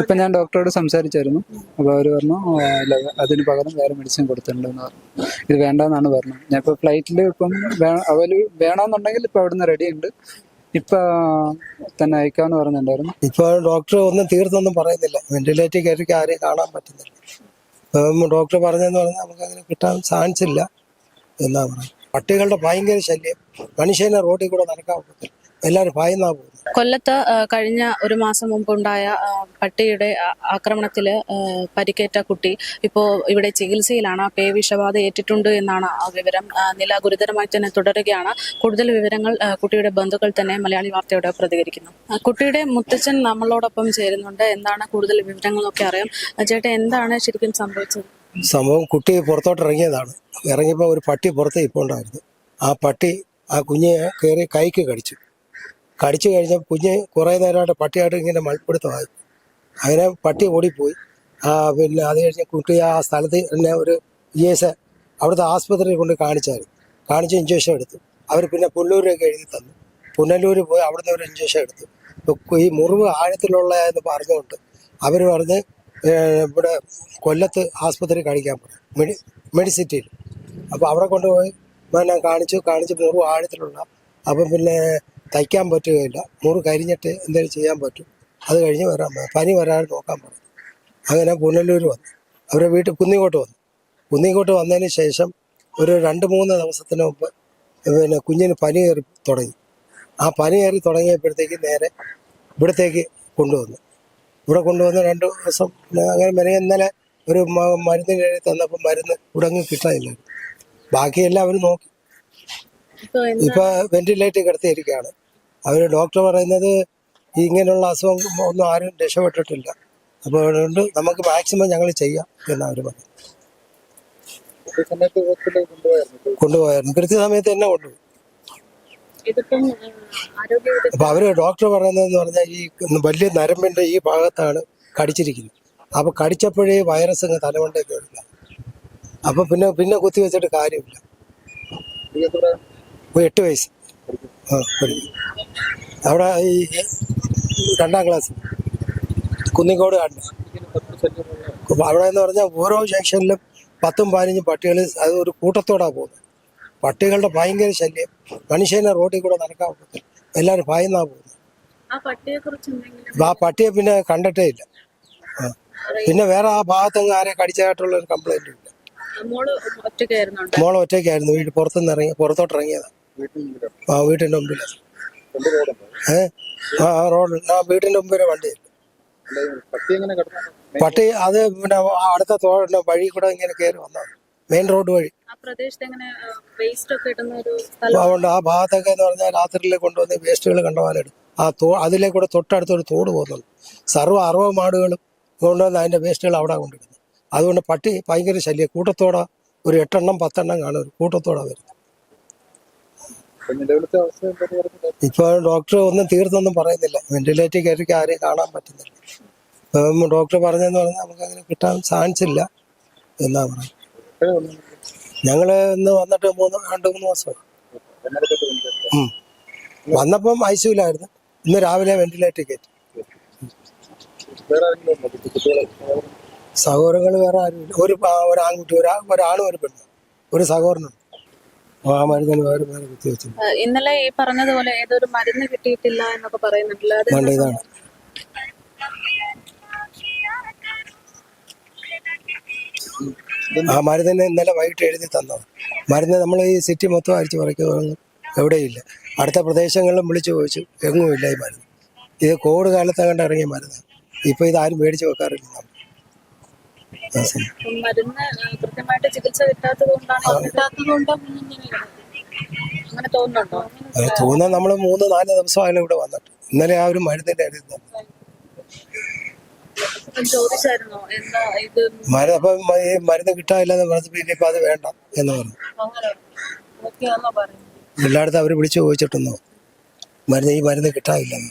ഇപ്പൊ ഞാൻ ഡോക്ടറോട് സംസാരിച്ചായിരുന്നു. അപ്പൊ അവർ പറഞ്ഞു അല്ല അതിന് പകരം വേറെ മെഡിസിൻ കൊടുത്തിട്ടുണ്ടെന്ന് പറഞ്ഞു. ഇത് വേണ്ടെന്നാണ് പറഞ്ഞത്. ഞാൻ ഇപ്പൊ ഫ്ലൈറ്റിൽ ഇപ്പം അവർ വേണമെന്നുണ്ടെങ്കിൽ ഇപ്പൊ അവിടുന്ന് റെഡി ഉണ്ട്. ഇപ്പൊ തന്നെ അയക്കാന്ന് പറഞ്ഞിട്ടുണ്ടായിരുന്നു. ഇപ്പൊ ഡോക്ടർ ഒന്നും തീർത്തൊന്നും പറയുന്നില്ല. വെന്റിലേറ്റർ കയറ്റി ആരെയും കാണാൻ പറ്റുന്നില്ല. ഡോക്ടർ പറഞ്ഞെന്ന് പറഞ്ഞാൽ നമുക്ക് അങ്ങനെ കിട്ടാൻ ഇല്ല എന്നാ പറയുക പട്ടികളുടെ ഭയങ്കര ശല്യം. മനുഷ്യനെ റോഡിൽ കൂടെ നടക്കാൻ പറ്റില്ല എല്ലാവരും ഭയന്നാ പോകുന്നത് കൊല്ലത്ത് കഴിഞ്ഞ ഒരു മാസം മുമ്പുണ്ടായ പട്ടിയുടെ ആക്രമണത്തിൽ ആക്രമണത്തിൽ പരിക്കേറ്റ കുട്ടി ഇപ്പോൾ ഇവിടെ ചികിത്സയിലാണ്. പേ വിഷബാധ ഏറ്റിട്ടുണ്ട് എന്നാണ് ആ വിവരം. നില ഗുരുതരമായി തന്നെ തുടരുകയാണ്. കൂടുതൽ വിവരങ്ങൾ കുട്ടിയുടെ ബന്ധുക്കൾ തന്നെ മലയാളി വാർത്തയോട് പ്രതികരിക്കുന്നു. കുട്ടിയുടെ മുത്തച്ഛൻ നമ്മളോടൊപ്പം ചേരുന്നുണ്ട്. എന്താണ് കൂടുതൽ വിവരങ്ങളൊക്കെ അറിയാം. ചേട്ടാ എന്താണ് ശരിക്കും സംഭവിച്ചത്? സംഭവം കുട്ടി പുറത്തോട്ട് ഇറങ്ങിയതാണ്. ഇറങ്ങിയപ്പോൾ ഒരു പട്ടി പുറത്ത് ഇപ്പോണ്ടായിരുന്നു. ആ പട്ടി ആ കുഞ്ഞെ കയറി കൈക്ക് കടിച്ചു. കടിച്ചു കഴിഞ്ഞ കുഞ്ഞ് കുറേ നേരമായിട്ട് പട്ടിയായിട്ട് ഇങ്ങനെ മൽപ്പിടുത്തമായി. അങ്ങനെ പട്ടി ഓടിപ്പോയി. പിന്നെ അത് കഴിഞ്ഞ് കുട്ടി ആ സ്ഥലത്ത് തന്നെ ഒരു ഇ എസ് അവിടുത്തെ ആസ്പത്രിയിൽ കൊണ്ട് കാണിച്ചായിരുന്നു. കാണിച്ച് ഇഞ്ചക്ഷൻ എടുത്തു. അവർ പിന്നെ പുല്ലൂരൊക്കെ എഴുതി തന്നു. പുനലൂർ പോയി അവിടുന്ന് ഒരു ഇഞ്ചക്ഷൻ എടുത്തു. ഈ മുറിവ് ആഴത്തിലുള്ള എന്ന് പറഞ്ഞുകൊണ്ട് അവർ പറഞ്ഞ് ഇവിടെ കൊല്ലത്ത് ആസ്പത്രി കാണിക്കാൻ പോയി മെഡി മെഡിസിറ്റിയിൽ. അപ്പോൾ അവിടെ കൊണ്ടുപോയി. പിന്നെ കാണിച്ചു കാണിച്ച് മുറിവ് ആഴത്തിലുള്ള. അപ്പം പിന്നെ തയ്ക്കാൻ പറ്റുകയില്ല. മുറി കരിഞ്ഞിട്ട് എന്തെങ്കിലും ചെയ്യാൻ പറ്റും. അത് കഴിഞ്ഞ് വരാൻ. പനി വരാതെ നോക്കാൻ പറഞ്ഞു. അങ്ങനെ പുനലൂർ വന്നു. അവരെ വീട്ടിൽ കുന്നിക്കോട്ട് വന്നു. കുന്നിക്കോട്ട് വന്നതിന് ശേഷം ഒരു രണ്ട് മൂന്ന് ദിവസത്തിന് മുമ്പ് പിന്നെ കുഞ്ഞിന് പനി കയറി തുടങ്ങി. ആ പനി കയറി തുടങ്ങിയപ്പോഴത്തേക്ക് നേരെ ഇവിടത്തേക്ക് കൊണ്ടുവന്നു. ഇവിടെ കൊണ്ടുവന്ന് രണ്ട് ദിവസം അങ്ങനെ മെനയെ ഇന്നലെ ഒരു മരുന്ന് കയറി തന്നപ്പോൾ മരുന്ന് ഉടങ്ങി കിട്ടാനില്ല ബാക്കിയെല്ലാം അവർ നോക്കി. ഇപ്പൊ വെന്റിലേറ്റർ കിടത്തിയിരിക്കുകയാണ്. അവർ ഡോക്ടർ പറയുന്നത് ഇങ്ങനെയുള്ള അസുഖം ഒന്നും ആരും രക്ഷപ്പെട്ടിട്ടില്ല. അപ്പോൾ അതുകൊണ്ട് നമുക്ക് മാക്സിമം ഞങ്ങൾ ചെയ്യാം എന്ന് അവർ പറഞ്ഞു കൊണ്ടുപോയായിരുന്നു? കൃത്യസമയത്ത് തന്നെ കൊണ്ടുപോയി. അപ്പൊ അവർ ഡോക്ടർ പറയുന്നതെന്ന് പറഞ്ഞാൽ ഈ വലിയ നരമ്പിന്റെ ഈ ഭാഗത്താണ് കടിച്ചിരിക്കുന്നത്. അപ്പൊ കടിച്ചപ്പോഴേ വൈറസ് അങ്ങ് തലമണ്ടേ കയറില്ല അപ്പൊ പിന്നെ പിന്നെ കുത്തി വെച്ചിട്ട് കാര്യമില്ല എട്ട് വയസ്സ്. അവിടെ ഈ രണ്ടാം ക്ലാസ് കുന്നിക്കോട് അപ്പൊ അവിടെ എന്ന് പറഞ്ഞാൽ ഓരോ സെക്ഷനിലും പത്തും പതിനഞ്ചും പട്ടികൾ അത് ഒരു കൂട്ടത്തോടാണ് പോകുന്നത് പട്ടികളുടെ ഭയങ്കര ശല്യം. മനുഷ്യനെ റോഡിൽ കൂടെ നടക്കാൻ പറ്റത്തില്ല. എല്ലാവരും ഭയന്നാ പോകുന്നത് ആ പട്ടിയെ പിന്നെ കണ്ടിട്ടേ ഇല്ല. പിന്നെ വേറെ ആ ഭാഗത്തെങ്ങ് ആരെ കടിച്ചതായിട്ടുള്ള ഒരു കംപ്ലൈന്റ് ഇല്ല. മോൾ ഒറ്റയ്ക്കായിരുന്നു. വീട് പുറത്തുനിന്ന് ഇറങ്ങി പുറത്തോട്ട് ഇറങ്ങിയതാ. ആ വീട്ടിന്റെ മുമ്പിൽ. ഏ? ആ ആ റോഡ് ആ വീടിന്റെ മുമ്പിൽ വണ്ടി. പട്ടി അത് പിന്നെ അടുത്ത തോടിന്റെ വഴി കൂടെ ഇങ്ങനെ കയറി വന്നത്. മെയിൻ റോഡ് വഴി. ആ എങ്ങനെ വേസ്റ്റ് ഒക്കെ ഇടുന്ന ഒരു അപ്പൊ സ്ഥലം അതുകൊണ്ട് ആ ഭാഗത്തൊക്കെ എന്ന് പറഞ്ഞാൽ രാത്രിയിൽ കൊണ്ടുവന്ന് വേസ്റ്റുകൾ കണ്ടവാലും ആ തോ അതിലെ കൂടെ തൊട്ടടുത്തൊരു തോട് പോകുന്നുണ്ട്. സർവ അറുപ മാടുകളും കൊണ്ടുവന്ന് അതിന്റെ വേസ്റ്റുകൾ അവിടെ കൊണ്ടിരുന്നു അതുകൊണ്ട് പട്ടി ഭയങ്കര ശല്യം. കൂട്ടത്തോടെ. ഒരു എട്ടെണ്ണം പത്തെണ്ണം കാണും. കൂട്ടത്തോടെ വരുന്നത്. ഇപ്പൊ ഡോക്ടർ ഒന്നും തീർത്തൊന്നും പറയുന്നില്ല. വെന്റിലേറ്റർ കയറി ആരെയും കാണാൻ പറ്റുന്നില്ല. ഡോക്ടർ പറഞ്ഞെന്ന് പറഞ്ഞാൽ നമുക്ക് അങ്ങനെ കിട്ടാൻ ചാൻസ് ഇല്ല എന്നാ പറയാ ഞങ്ങൾ ഇന്ന് വന്നിട്ട് മൂന്ന് രണ്ട് മൂന്ന് ദിവസം. വന്നപ്പം ഐസിയിലായിരുന്നു. ഇന്ന് രാവിലെ വെന്റിലേറ്റർ കയറ്റി. സഹോദരങ്ങൾ വേറെ ആരുമില്ല ഒരു പാ- ഒരു ആൺകുട്ടി ഒരു ഒരാണും ഒരു പെണ്ണും. ഒരു സഹോദരനുണ്ട്. ആ മരുന്നിന് വേറെ വേറെ കുത്തിവെച്ചു ഇന്നലെ ഈ പറഞ്ഞതുപോലെ ഏതൊരു മരുന്ന് കിട്ടിയിട്ടില്ല എന്നൊക്കെ പറയുന്നുണ്ടല്ലോ. ഇതാണ്. ആ മരുന്നിന് ഇന്നലെ വൈകിട്ട് എഴുതി തന്നത് മരുന്ന് നമ്മൾ ഈ സിറ്റി മൊത്തം അരിച്ചു പറിക്കുകയൊന്നും എവിടെയില്ല. അടുത്ത പ്രദേശങ്ങളിലും വിളിച്ചു ചോദിച്ചു. എങ്ങുമില്ല ഈ മരുന്ന്. ഇത് കോവിഡ് കാലത്ത് കണ്ടിറങ്ങിയ മരുന്ന്. ഇപ്പൊ ഇത് ആരും മേടിച്ചു വെക്കാറില്ല. ഇപ്പം മരുന്ന് കൃത്യമായിട്ട് ചികിത്സ കിട്ടാത്തത് കൊണ്ടാണ് കിട്ടാത്തത് കൊണ്ടോ അങ്ങനെ തോന്നുന്നുണ്ടോ? അത് തോന്നാൻ നമ്മൾ മൂന്ന് നാല് ദിവസമായാലും ഇവിടെ വന്നിട്ട്. ഇന്നലെ ആ ഒരു മരുന്നിന്റെ തന്നു. ഇത്? മരുന്ന് അപ്പം ഈ മരുന്ന് കിട്ടാനില്ലെന്ന് പറഞ്ഞു പിന്നെ ഇപ്പൊ അത് വേണ്ട എന്ന് പറഞ്ഞു. എല്ലായിടത്തും അവർ വിളിച്ചു ചോദിച്ചിട്ടുണ്ടോ മരുന്ന് ഈ മരുന്ന് കിട്ടാനില്ലെന്ന്.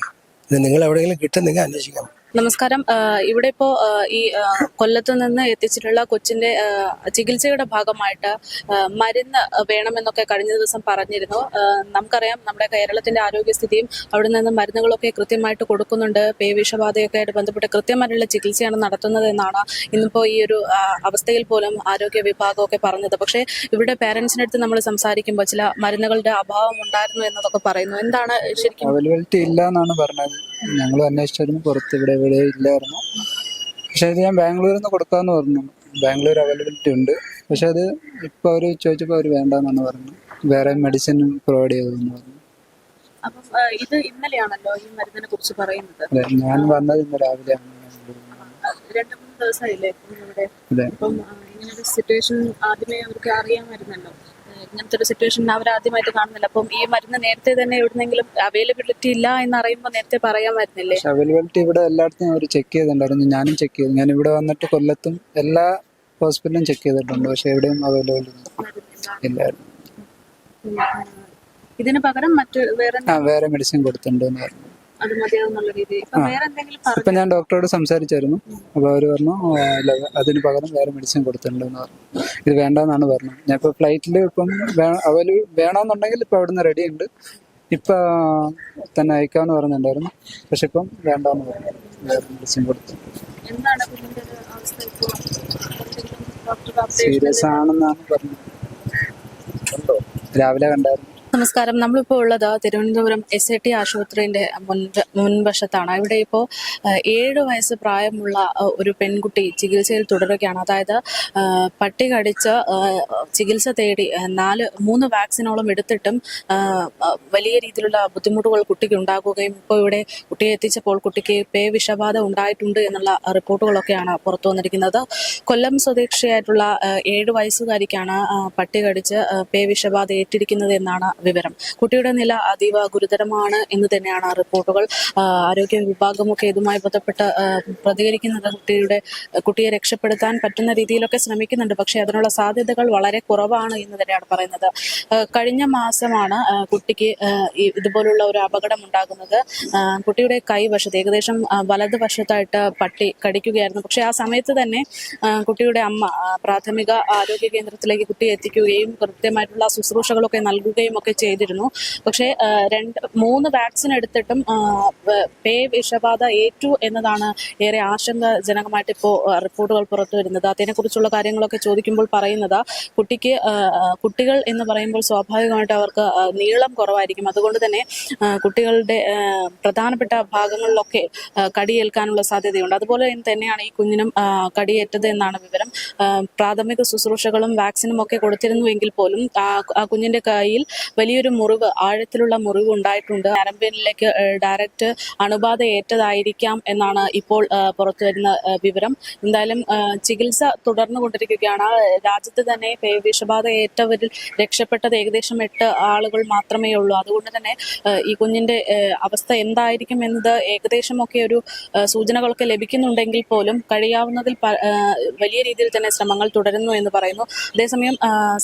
നിങ്ങൾ എവിടെയെങ്കിലും കിട്ടുന്നെങ്കിൽ അന്വേഷിക്കാം നമസ്കാരം. ഇവിടെ ഇപ്പോ ഈ കൊല്ലത്ത് നിന്ന് എത്തിച്ചിട്ടുള്ള കൊച്ചിന്റെ ചികിത്സയുടെ ഭാഗമായിട്ട് മരുന്ന് വേണമെന്നൊക്കെ കഴിഞ്ഞ ദിവസം പറഞ്ഞിരുന്നു. നമുക്കറിയാം നമ്മുടെ കേരളത്തിന്റെ ആരോഗ്യസ്ഥിതിയും അവിടെ നിന്ന് മരുന്നുകളൊക്കെ കൃത്യമായിട്ട് കൊടുക്കുന്നുണ്ട്. പേവിഷബാധയൊക്കെ ആയിട്ട് ബന്ധപ്പെട്ട് കൃത്യമായിട്ടുള്ള ചികിത്സയാണ് നടത്തുന്നത് എന്നാണ് ഇന്നിപ്പോ ഈ ഒരു അവസ്ഥയിൽ പോലും ആരോഗ്യ വിഭാഗമൊക്കെ പറഞ്ഞത്. പക്ഷേ ഇവിടെ പേരൻസിന്റെ അടുത്ത് നമ്മൾ സംസാരിക്കുമ്പോൾ ചില മരുന്നുകളുടെ അഭാവം ഉണ്ടായിരുന്നു എന്നതൊക്കെ പറയുന്നു. എന്താണ് ശരിക്കും? അവൈലബിലിറ്റി ഇല്ല എന്നാണ് പറഞ്ഞത്. ഞങ്ങൾ അന്വേഷിച്ചായിരുന്നു പുറത്ത് ഇവിടെ ഇവിടെ ഇല്ലായിരുന്നു. പക്ഷെ ഇത് ഞാൻ ബാംഗ്ലൂരിൽ നിന്ന് കൊടുക്കാമെന്ന് പറഞ്ഞു. ബാംഗ്ലൂർ അവൈലബിലിറ്റി ഉണ്ട്. പക്ഷെ അത് ഇപ്പോൾ അവർ ചോദിച്ചപ്പോൾ അവർ വേണ്ടെന്നാണ് പറഞ്ഞത്. വേറെ മെഡിസിൻ പ്രൊവൈഡ് ചെയ്തതെന്ന് പറഞ്ഞു. ഇത് ഇന്നലെയാണല്ലോ ഈ മരുന്നിനെ കുറിച്ച് പറയുന്നത്. ഞാൻ വന്നത് ഇന്ന് രാവിലെയാണ്. രണ്ട് മൂന്ന് ദിവസമായില്ലേ ഇപ്പം ആ, സിറ്റുവേഷൻ ആദ്യമേ അവർക്ക് അറിയാമായിരുന്നല്ലോ. ഇങ്ങനത്തെ ഒരു സിറ്റുവേഷൻ അവർ ആദ്യമായിട്ട് കാണുന്നില്ല. അപ്പം ഈ മരുന്ന് നേരത്തെ തന്നെ എവിടുന്നെങ്കിലും അവൈലബിലിറ്റി ഇല്ല എന്ന് അറിയുമ്പോൾ നേരത്തെ പറയാൻ പക്ഷെ അവൈലബിലിറ്റി ഇവിടെ എല്ലായിടത്തും അവർ ചെക്ക് ചെയ്തിട്ടുണ്ടായിരുന്നു. ഞാനും ചെക്ക് ചെയ്തു. ഞാൻ ഇവിടെ വന്നിട്ട് കൊല്ലത്തും എല്ലാ ഹോസ്പിറ്റലും ചെക്ക് ചെയ്തിട്ടുണ്ട്. പക്ഷെ എവിടെയും അവൈലബിൾ ഇല്ലായിരുന്നു. ഇതിന് പകരം മറ്റു വേറെ ആ വേറെ മെഡിസിൻ കൊടുത്തിട്ടുണ്ട് അത് മതിയാവുന്നുള്ള രീതിയിൽ. ഇപ്പൊ വേറെ എന്തെങ്കിലും ഇപ്പൊ ഞാൻ ഡോക്ടറോട് സംസാരിച്ചായിരുന്നു. അപ്പൊ അവർ പറഞ്ഞു അല്ല അതിന് പകരം വേറെ മെഡിസിൻ കൊടുത്തിട്ടുണ്ടെന്ന് പറഞ്ഞു. ഇത് വേണ്ടെന്നാണ് പറഞ്ഞത്. ഞാൻ ഇപ്പൊ ഫ്ലൈറ്റിൽ ഇപ്പം അവർ വേണമെന്നുണ്ടെങ്കിൽ ഇപ്പൊ അവിടുന്ന് റെഡി ഉണ്ട്. ഇപ്പൊ തന്നെ അയക്കാന്ന് പറഞ്ഞിട്ടുണ്ടായിരുന്നു. പക്ഷെ ഇപ്പം വേണ്ടാന്ന് പറഞ്ഞു. വേറെ മെഡിസിൻ കൊടുത്തു. സീരിയസ് ആണെന്നാണ് പറഞ്ഞത്. രാവിലെ കണ്ടായിരുന്നു. നമസ്കാരം. നമ്മളിപ്പോൾ ഉള്ളത് തിരുവനന്തപുരം എസ് ഐ ടി ആശുപത്രിന്റെ മുൻ മുൻവശത്താണ്. ഇവിടെ ഇപ്പോൾ ഏഴ് വയസ്സ് പ്രായമുള്ള ഒരു പെൺകുട്ടി ചികിത്സയിൽ തുടരുകയാണ്. അതായത് പട്ടി കടിച്ച് ചികിത്സ തേടി നാല് മൂന്ന് വാക്സിനോളം എടുത്തിട്ടും വലിയ രീതിയിലുള്ള ബുദ്ധിമുട്ടുകൾ കുട്ടിക്ക് ഉണ്ടാകുകയും ഇപ്പോൾ ഇവിടെ കുട്ടിയെ എത്തിച്ചപ്പോൾ കുട്ടിക്ക് പേ വിഷബാധ ഉണ്ടായിട്ടുണ്ട് എന്നുള്ള റിപ്പോർട്ടുകളൊക്കെയാണ് പുറത്തു വന്നിരിക്കുന്നത്. കൊല്ലം സ്വദേശിയായിട്ടുള്ള ഏഴ് വയസ്സുകാരിക്കാണ് പട്ടി കടിച്ച് പേ വിഷബാധ ഏറ്റിരിക്കുന്നത് എന്നാണ് വിവരം. കുട്ടിയുടെ നില അതീവ ഗുരുതരമാണ് എന്ന് തന്നെയാണ് റിപ്പോർട്ടുകൾ. ആരോഗ്യ വിഭാഗമൊക്കെ ഇതുമായി ബന്ധപ്പെട്ട് പ്രതികരിക്കുന്നത് കുട്ടിയുടെ കുട്ടിയെ രക്ഷപ്പെടുത്താൻ പറ്റുന്ന രീതിയിലൊക്കെ ശ്രമിക്കുന്നുണ്ട്. പക്ഷേ അതിനുള്ള സാധ്യതകൾ വളരെ കുറവാണ് എന്ന് തന്നെയാണ് പറയുന്നത്. കഴിഞ്ഞ മാസമാണ് കുട്ടിക്ക് ഇതുപോലുള്ള ഒരു അപകടം ഉണ്ടാകുന്നത്. കുട്ടിയുടെ കൈവശത്ത് ഏകദേശം വലതുവശത്തായിട്ട് പട്ടി കടിക്കുകയായിരുന്നു. പക്ഷേ ആ സമയത്ത് തന്നെ കുട്ടിയുടെ അമ്മ പ്രാഥമിക ആരോഗ്യ കേന്ദ്രത്തിലേക്ക് കുട്ടിയെ എത്തിക്കുകയും കൃത്യമായിട്ടുള്ള ശുശ്രൂഷകളൊക്കെ നൽകുകയും ഒക്കെ ചെയ്തിരുന്നു. പക്ഷേ രണ്ട് മൂന്ന് വാക്സിൻ എടുത്തിട്ടും പേ വിഷബാധ ഏറ്റു എന്നതാണ് ഏറെ ആശങ്കാജനകമായിട്ട് ഇപ്പോൾ റിപ്പോർട്ടുകൾ പുറത്തു വരുന്നത്. അതിനെക്കുറിച്ചുള്ള കാര്യങ്ങളൊക്കെ ചോദിക്കുമ്പോൾ പറയുന്നത് കുട്ടിക്ക് കുട്ടികൾ എന്ന് പറയുമ്പോൾ സ്വാഭാവികമായിട്ട് അവർക്ക് നീളം കുറവായിരിക്കും. അതുകൊണ്ട് തന്നെ കുട്ടികളുടെ പ്രധാനപ്പെട്ട ഭാഗങ്ങളിലൊക്കെ കടിയേൽക്കാനുള്ള സാധ്യതയുണ്ട്. അതുപോലെ തന്നെയാണ് ഈ കുഞ്ഞിനും കടിയേറ്റത് എന്നാണ് വിവരം. പ്രാഥമിക ശുശ്രൂഷകളും വാക്സിനും ഒക്കെ കൊടുത്തിരുന്നുവെങ്കിൽ പോലും ആ കുഞ്ഞിന്റെ കയ്യിൽ വലിയൊരു മുറിവ് ആഴത്തിലുള്ള മുറിവ് ഉണ്ടായിട്ടുണ്ട്. നരമ്പിലേക്ക് ഡയറക്റ്റ് അണുബാധ ഏറ്റതായിരിക്കാം എന്നാണ് ഇപ്പോൾ പുറത്തു വരുന്ന വിവരം. എന്തായാലും ചികിത്സ തുടർന്നുകൊണ്ടിരിക്കുകയാണ് രാജ്യത്ത് തന്നെ വിഷബാധ ഏറ്റവരിൽ രക്ഷപ്പെട്ടത് ഏകദേശം എട്ട് ആളുകൾ മാത്രമേ ഉള്ളൂ. അതുകൊണ്ട് തന്നെ ഈ കുഞ്ഞിന്റെ അവസ്ഥ എന്തായിരിക്കും എന്നത് ഏകദേശമൊക്കെ ഒരു സൂചനകളൊക്കെ ലഭിക്കുന്നുണ്ടെങ്കിൽ പോലും കഴിയാവുന്നതിൽ വലിയ രീതിയിൽ തന്നെ ശ്രമങ്ങൾ തുടരുന്നു എന്ന് പറയുന്നു. അതേസമയം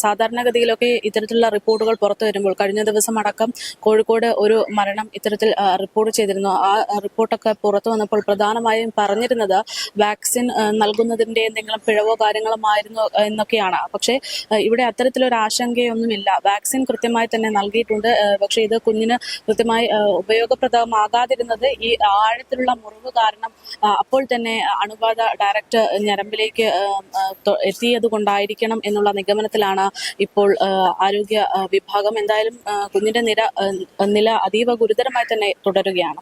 സാധാരണഗതിയിലൊക്കെ ഇത്തരത്തിലുള്ള റിപ്പോർട്ടുകൾ പുറത്തു വരുമ്പോൾ കഴിഞ്ഞ ദിവസം അടക്കം കോഴിക്കോട് ഒരു മരണം ഇത്തരത്തിൽ റിപ്പോർട്ട് ചെയ്തിരുന്നു. ആ റിപ്പോർട്ടൊക്കെ പുറത്തു വന്നപ്പോൾ പ്രധാനമായും പറഞ്ഞിരുന്നത് വാക്സിൻ നൽകുന്നതിന്റെ എന്തെങ്കിലും പിഴവോ കാര്യങ്ങളോ ആയിരുന്നു എന്നൊക്കെയാണ്. പക്ഷേ ഇവിടെ അത്തരത്തിലൊരു ആശങ്കയൊന്നുമില്ല. വാക്സിൻ കൃത്യമായി തന്നെ നൽകിയിട്ടുണ്ട്. പക്ഷെ ഇത് കുഞ്ഞിന് കൃത്യമായി ഉപയോഗപ്രദമാകാതിരുന്നത് ഈ ആഴത്തിലുള്ള മുറിവ് കാരണം അപ്പോൾ തന്നെ അണുബാധ ഡയറക്റ്റ് ഞരമ്പിലേക്ക് എത്തിയത് കൊണ്ടായിരിക്കണം എന്നുള്ള നിഗമനത്തിലാണ് ഇപ്പോൾ ആരോഗ്യ വിഭാഗം എന്തായാലും ആ, കുഞ്ഞിന്റെ നില നില അതീവ ഗുരുതരമായി തന്നെ തുടരുകയാണ്.